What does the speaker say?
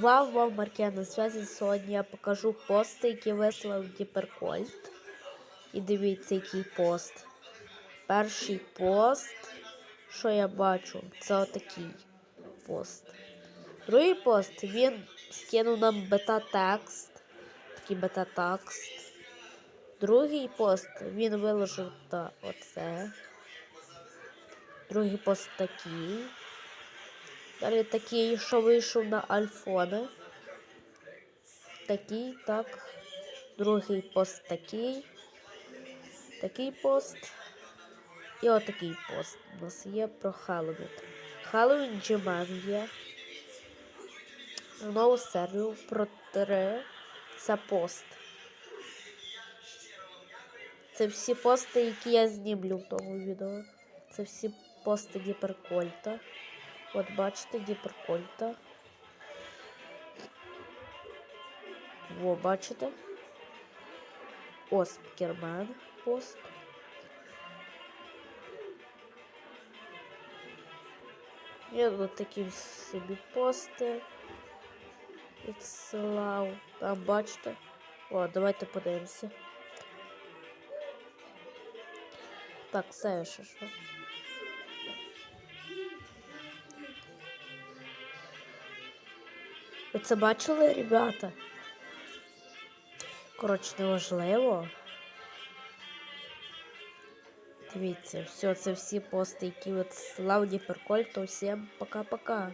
Вау, вау, Марке, на зв'язі сьогодні я покажу пости, які вислав Діперкольт. І дивіться, який пост. Перший пост, що я бачу, це отакий пост. Другий пост він скинув нам бета-текст. Такий бета-текст. Другий пост він виложив та оце. Другий пост такий. Далі такий, що вийшов на альфони. Такий, так. Другий пост такий. Такий пост. І отакий пост. У нас є про Хеллоуін. Хеллоуін Джемен є. Нову серію про три. Це пост. Це всі пости, які я знімлю в тому відео. Це всі пости Гіперкольта. От бачите, Гіперкольта. Во, бачите? О, Спікермен пост. Я от такі собі пости відсилав. Там бачите. О, давайте подивимося. Так, це ще що. Ви це бачили, ребята? Коротше, неважливо. Дивіться, все, це всі пости, які от славні приколь, то всім пока-пока.